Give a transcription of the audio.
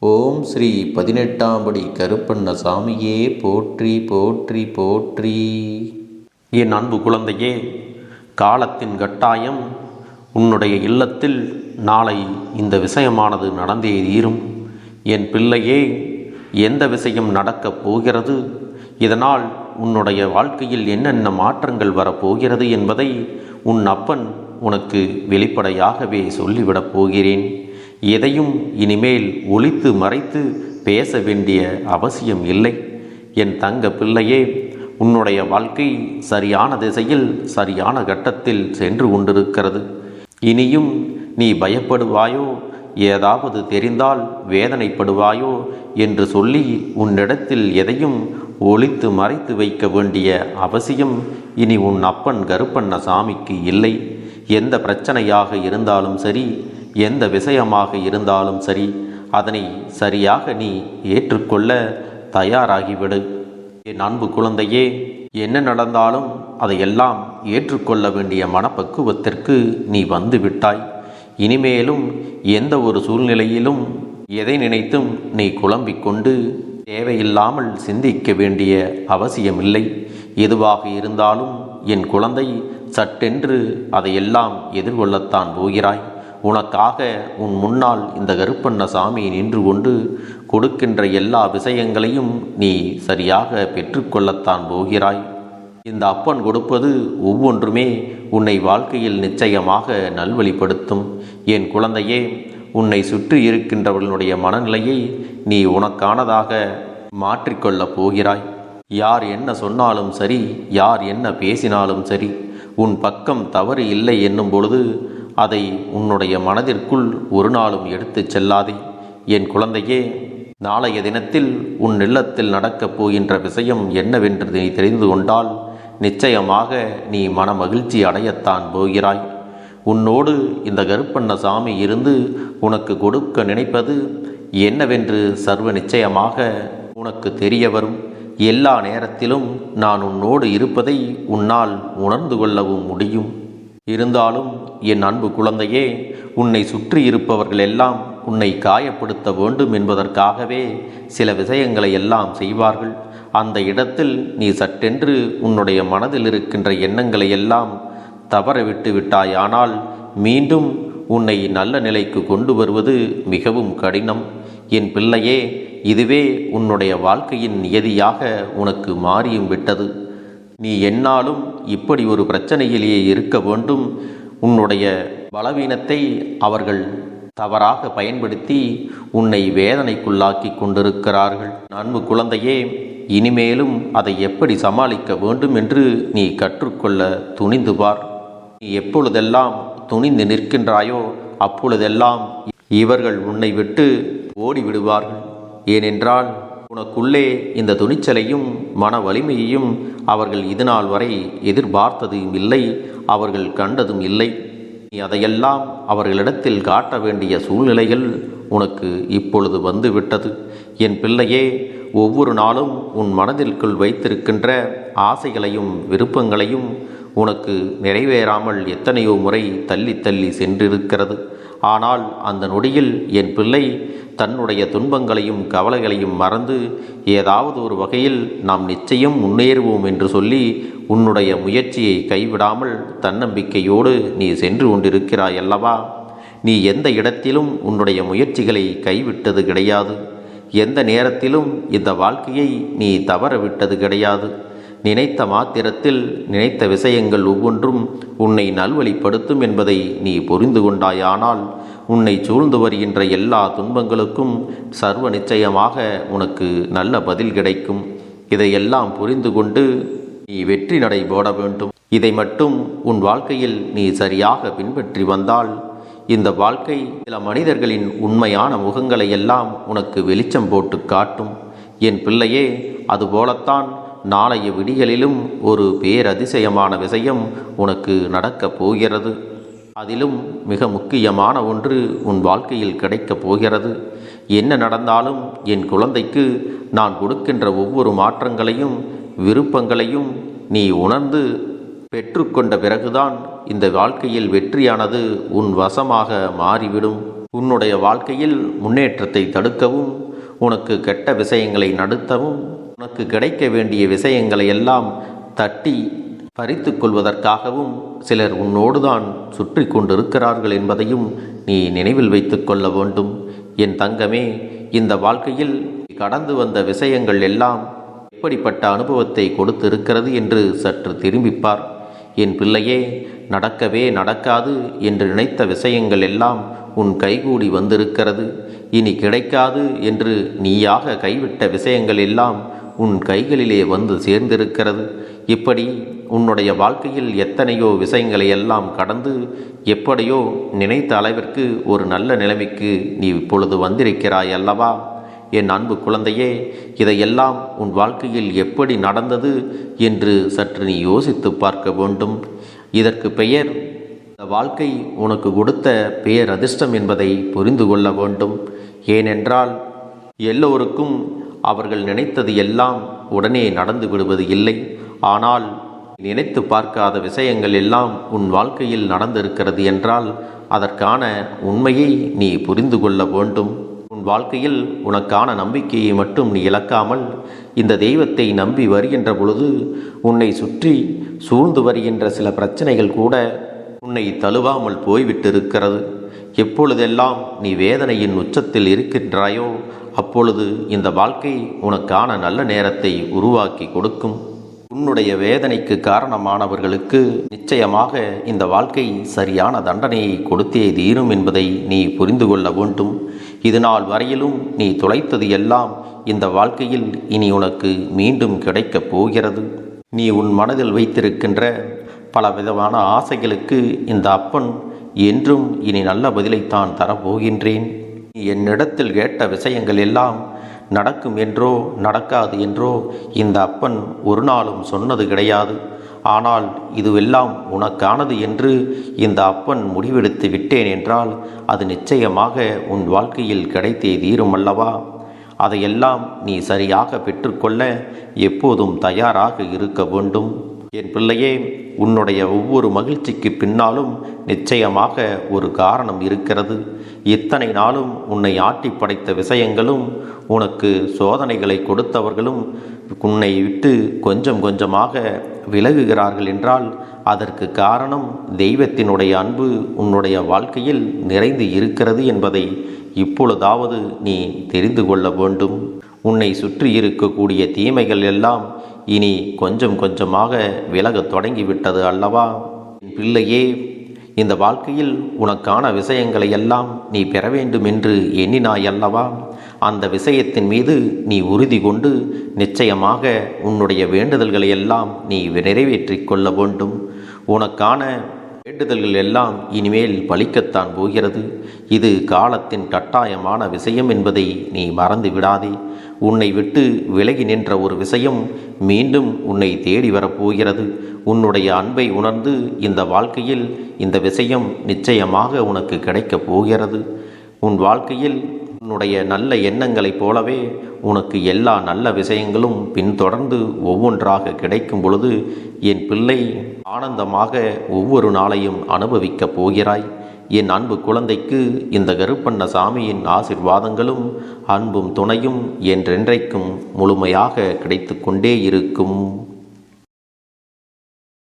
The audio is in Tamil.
ஓம் ஸ்ரீ பதினெட்டாம்படி கருப்பண்ண சாமியே போற்றி போற்றி போற்றி. என் அன்பு குழந்தையே காலத்தின் கட்டாயம் உன்னுடைய இல்லத்தில் நாளை இந்த விஷயமானது நடந்தே தீரும். என் பிள்ளையே எந்த விஷயம் நடக்கப் போகிறது? இதனால் உன்னுடைய வாழ்க்கையில் என்னென்ன மாற்றங்கள் வரப்போகிறது என்பதை உன் அப்பன் உனக்கு வெளிப்படையாகவே சொல்லிவிடப் போகிறேன். எதையும் இனிமேல் ஒழித்து மறைத்து பேச வேண்டிய அவசியம் இல்லை. என் தங்க பிள்ளையே உன்னுடைய வாழ்க்கை சரியான திசையில் சரியான கட்டத்தில் சென்று கொண்டிருக்கிறது. இனியும் நீ பயப்படுவாயோ? ஏதாவது தெரிந்தால் வேதனைப்படுவாயோ? என்று சொல்லி உன்னிடத்தில் எதையும் ஒழித்து மறைத்து வைக்க வேண்டிய அவசியம் இனி உன் அப்பன் கருப்பண்ண சாமிக்கு இல்லை. எந்த பிரச்சனையாக இருந்தாலும் சரி எந்த விஷயமாக இருந்தாலும் சரி அதனை சரியாக நீ ஏற்றுக்கொள்ள தயாராகிவிடு. என் அன்பு குழந்தையே என்ன நடந்தாலும் அதையெல்லாம் ஏற்றுக்கொள்ள வேண்டிய மனப்பக்குவத்திற்கு நீ வந்து விட்டாய் இனிமேலும் எந்த ஒரு சூழ்நிலையிலும் எதை நினைத்தும் நீ குழம்பிக் கொண்டு தேவையில்லாமல் சிந்திக்க வேண்டிய அவசியமில்லை. எதுவாக இருந்தாலும் என் குழந்தை சட்டென்று அதையெல்லாம் எதிர்கொள்ளத்தான் போகிறாய். உனக்காக உன் முன்னால் இந்த கருப்பண்ண சாமி நின்று கொண்டு கொடுக்கின்ற எல்லா விஷயங்களையும் நீ சரியாக பெற்றுக்கொள்ளத்தான் போகிறாய். இந்த அப்பன் கொடுப்பது ஒவ்வொன்றுமே உன்னை வாழ்க்கையில் நிச்சயமாக நல்வழிப்படுத்தும். என் குழந்தையே உன்னை சுற்றி இருக்கின்றவர்களுடைய மனநிலையை நீ உனக்கானதாக மாற்றிக்கொள்ளப் போகிறாய். யார் என்ன சொன்னாலும் சரி யார் என்ன பேசினாலும் சரி உன் பக்கம் தவறு இல்லை என்னும் பொழுது அதை உன்னுடைய மனதிற்குள் ஒரு நாளும் எடுத்துச் செல்லாதே. என் குழந்தையே நாளைய தினத்தில் உன் இல்லத்தில் நடக்கப் போகின்ற விஷயம் என்னவென்று நீ தெரிந்து கொண்டால் நிச்சயமாக நீ மன மகிழ்ச்சி அடையத்தான் போகிறாய். உன்னோடு இந்த கருப்பண்ண சாமி இருந்து உனக்கு கொடுக்க நினைப்பது என்னவென்று சர்வ நிச்சயமாக உனக்கு தெரிய வரும். எல்லா நேரத்திலும் நான் உன்னோடு இருப்பதை உன்னால் உணர்ந்து கொள்ளவும் முடியும். இருந்தாலும் என் அன்பு குழந்தையே உன்னை சுற்றி இருப்பவர்கள் எல்லாம் உன்னை காயப்படுத்த வேண்டும் என்பதற்காகவே சில விஷயங்களை எல்லாம் செய்வார்கள். அந்த இடத்தில் நீ சட்டென்று உன்னுடைய மனதில் இருக்கின்ற எண்ணங்களை எல்லாம் தவற விட்டு விட்டாயானால் மீண்டும் உன்னை நல்ல நிலைக்கு கொண்டு வருவது மிகவும் கடினம். என் பிள்ளையே இதுவே உன்னுடைய வாழ்க்கையின் நியதியாக உனக்கு மாறியும் விட்டது. நீ என்னாலும் இப்படி ஒரு பிரச்சனையிலேயே இருக்க வேண்டும். உன்னுடைய பலவீனத்தை அவர்கள் தவறாக பயன்படுத்தி உன்னை வேதனைக்குள்ளாக்கி கொண்டிருக்கிறார்கள். அன்பு குழந்தையே இனிமேலும் அதை எப்படி சமாளிக்க வேண்டும் என்று நீ கற்றுக்கொள்ள துணிந்து பார். நீ எப்பொழுதெல்லாம் துணிந்து நிற்கின்றாயோ அப்பொழுதெல்லாம் இவர்கள் உன்னை விட்டு ஓடிவிடுவார்கள். ஏனென்றால் உனக்குள்ளே இந்த துணிச்சலையும் மன வலிமையையும் அவர்கள் இதுநாள் வரை எதிர்பார்த்ததும் இல்லை அவர்கள் கண்டதும் இல்லை. நீ அதையெல்லாம் அவர்களிடத்தில் காட்ட வேண்டிய சூழ்நிலைகள் உனக்கு இப்பொழுது வந்துவிட்டது. என் பிள்ளையே ஒவ்வொரு நாளும் உன் மனதிற்குள் வைத்திருக்கின்ற ஆசைகளையும் விருப்பங்களையும் உனக்கு நிறைவேறாமல் எத்தனையோ முறை தள்ளி தள்ளி சென்றிருக்கிறது. ஆனால் அந்த நொடியில் என் பிள்ளை தன்னுடைய துன்பங்களையும் கவலைகளையும் மறந்து ஏதாவது ஒரு வகையில் நாம் நிச்சயம் முன்னேறுவோம் என்று சொல்லி உன்னுடைய முயற்சியை கைவிடாமல் தன்னம்பிக்கையோடு நீ சென்று கொண்டிருக்கிறாய் அல்லவா? நீ எந்த இடத்திலும் உன்னுடைய முயற்சிகளை கைவிட்டது கிடையாது. எந்த நேரத்திலும் இந்த வாழ்க்கையை நீ தவற விட்டது கிடையாது. நினைத்த மாத்திரத்தில் நினைத்த விஷயங்கள் ஒவ்வொன்றும் உன்னை நல்வழிப்படுத்தும் என்பதை நீ புரிந்து கொண்டாயானால் உன்னை சூழ்ந்து வருகின்ற எல்லா துன்பங்களுக்கும் சர்வ நிச்சயமாக உனக்கு நல்ல பதில் கிடைக்கும். இதையெல்லாம் புரிந்து கொண்டு நீ வெற்றி நடை போட வேண்டும். இதை மட்டும் உன் வாழ்க்கையில் நீ சரியாக பின்பற்றி வந்தால் இந்த வாழ்க்கை சில மனிதர்களின் உண்மையான முகங்களை எல்லாம் உனக்கு வெளிச்சம் போட்டு காட்டும். என் பிள்ளையே அதுபோலத்தான் நாளைய விடிகளிலும் ஒரு பேரதிசயமான விஷயம் உனக்கு நடக்கப் போகிறது. அதிலும் மிக முக்கியமான ஒன்று உன் வாழ்க்கையில் கிடைக்கப் போகிறது. என்ன நடந்தாலும் என் குழந்தைக்கு நான் கொடுக்கின்ற ஒவ்வொரு மாற்றங்களையும் விருப்பங்களையும் நீ உணர்ந்து பெற்றுக்கொண்ட பிறகுதான் இந்த வாழ்க்கையில் வெற்றியானது உன் வசமாக மாறிவிடும். உன்னுடைய வாழ்க்கையில் முன்னேற்றத்தை தடுக்கவும் உனக்கு கெட்ட விஷயங்களை நடத்தவும் உனக்கு கிடைக்க வேண்டிய விஷயங்களை எல்லாம் தட்டி பறித்து கொள்வதற்காகவும் சிலர் உன்னோடுதான் சுற்றி கொண்டிருக்கிறார்கள் என்பதையும் நீ நினைவில் வைத்துக்கொள்ள வேண்டும். என் தங்கமே இந்த வாழ்க்கையில் கடந்து வந்த விஷயங்கள் எல்லாம் எப்படிப்பட்ட அனுபவத்தை கொடுத்திருக்கிறது என்று சற்று திரும்பிப்பார். என் பிள்ளையே நடக்கவே நடக்காது என்று நினைத்த விஷயங்கள் எல்லாம் உன் கைகூடி வந்திருக்கிறது. இனி கிடைக்காது என்று நீயாக கைவிட்ட விஷயங்கள் எல்லாம் உன் கைகளிலே வந்து சேர்ந்திருக்கிறது. இப்படி உன்னுடைய வாழ்க்கையில் எத்தனையோ விஷயங்களை எல்லாம் கடந்து எப்படியோ நினைத்த அளவிற்கு ஒரு நல்ல நிலைமைக்கு நீ இப்பொழுது வந்திருக்கிறாய் அல்லவா? என் அன்பு குழந்தையே இதையெல்லாம் உன் வாழ்க்கையில் எப்படி நடந்தது என்று சற்று நீ யோசித்து பார்க்க வேண்டும். இதற்கு பெயர் இந்த வாழ்க்கை உனக்கு கொடுத்த பெயர் அதிர்ஷ்டம் என்பதை புரிந்து கொள்ள வேண்டும். ஏனென்றால் எல்லோருக்கும் அவர்கள் நினைத்தது எல்லாம் உடனே நடந்து விடுவது இல்லை. ஆனால் நினைத்து பார்க்காத விஷயங்கள் எல்லாம் உன் வாழ்க்கையில் நடந்திருக்கிறது என்றால் அதற்கான உண்மையை நீ புரிந்து கொள்ள வேண்டும். உன் வாழ்க்கையில் உனக்கான நம்பிக்கையை மட்டும் நீ இழக்காமல் இந்த தெய்வத்தை நம்பி வருகின்ற பொழுது உன்னை சுற்றி சூழ்ந்து வருகின்ற சில பிரச்சனைகள் கூட உன்னை தழுவாமல் போய்விட்டிருக்கிறது. எப்பொழுதெல்லாம் நீ வேதனையின் உச்சத்தில் இருக்கின்றாயோ அப்பொழுது இந்த வாழ்க்கை உனக்கான நல்ல நேரத்தை உருவாக்கி கொடுக்கும். உன்னுடைய வேதனைக்கு காரணமானவர்களுக்கு நிச்சயமாக இந்த வாழ்க்கை சரியான தண்டனையை கொடுத்தே தீரும் என்பதை நீ புரிந்து கொள்ள வேண்டும். இது நாள் வரையிலும் நீ துளைத்தது எல்லாம் இந்த வாழ்க்கையில் இனி உனக்கு மீண்டும் கிடைக்கப் போகிறது. நீ உன் மனதில் வைத்திருக்கின்ற பல விதமான ஆசைகளுக்கு இந்த அப்பன் என்றும் இனி நல்ல பதிலைத்தான் தரப்போகின்றேன். என்னிடத்தில் கேட்ட விஷயங்கள் எல்லாம் நடக்கும் என்றோ நடக்காது என்றோ இந்த அப்பன் ஒரு நாளும் சொன்னது கிடையாது. ஆனால் இதுவெல்லாம் உனக்கானது என்று இந்த அப்பன் முடிவெடுத்து விட்டேன் என்றால் அது நிச்சயமாக உன் வாழ்க்கையில் கிடைத்தே தீரும் அல்லவா? அதையெல்லாம் நீ சரியாக பெற்றுக்கொள்ள எப்போதும் தயாராக இருக்க வேண்டும். என் பிள்ளையே உன்னுடைய ஒவ்வொரு மகிழ்ச்சிக்கு பின்னாலும் நிச்சயமாக ஒரு காரணம் இருக்கிறது. இத்தனை நாளும் உன்னை ஆட்டி படைத்த விஷயங்களும் உனக்கு சோதனைகளை கொடுத்தவர்களும் உன்னை விட்டு கொஞ்சம் கொஞ்சமாக விலகுகிறார்கள் என்றால் அதற்கு காரணம் தெய்வத்தினுடைய அன்பு உன்னுடைய வாழ்க்கையில் நிறைந்து இருக்கிறது என்பதை இப்பொழுதாவது நீ தெரிந்து கொள்ள வேண்டும். உன்னை சுற்றி இருக்கக்கூடிய தீமைகள் எல்லாம் இனி கொஞ்சம் கொஞ்சமாக விலகத் தொடங்கிவிட்டது அல்லவா? என் பிள்ளையே இந்த வாழ்க்கையில் உனக்கான விஷயங்களை எல்லாம் நீ பெற வேண்டும் என்று எண்ணினாய் அல்லவா? அந்த விஷயத்தின் மீது நீ உறுதி கொண்டு நிச்சயமாக உன்னுடைய வேண்டுதல்களை எல்லாம் நீ நிறைவேற்றிக் கொள்ள வேண்டும். உனக்கான வேண்டுதல்கள் எல்லாம் இனிமேல் பலிக்கத்தான் போகிறது. இது காலத்தின் கட்டாயமான விஷயம் என்பதை நீ மறந்து விடாதே. உன்னை விட்டு விலகி நின்ற ஒரு விஷயம் மீண்டும் உன்னை தேடி வரப்போகிறது. உன்னுடைய அன்பை உணர்ந்து இந்த வாழ்க்கையில் இந்த விஷயம் நிச்சயமாக உனக்கு கிடைக்கப் போகிறது. உன் வாழ்க்கையில் உன்னுடைய நல்ல எண்ணங்களைப் போலவே உனக்கு எல்லா நல்ல விஷயங்களும் பின்தொடர்ந்து ஒவ்வொன்றாக கிடைக்கும் பொழுது என் பிள்ளை ஆனந்தமாக ஒவ்வொரு நாளையும் அனுபவிக்கப் போகிறாய். என் அன்பு குழந்தைக்கு இந்த கருப்பண்ண சாமியின் ஆசிர்வாதங்களும் அன்பும் துணையும் என்றென்றைக்கும் முழுமையாக கிடைத்து கொண்டே இருக்கும்.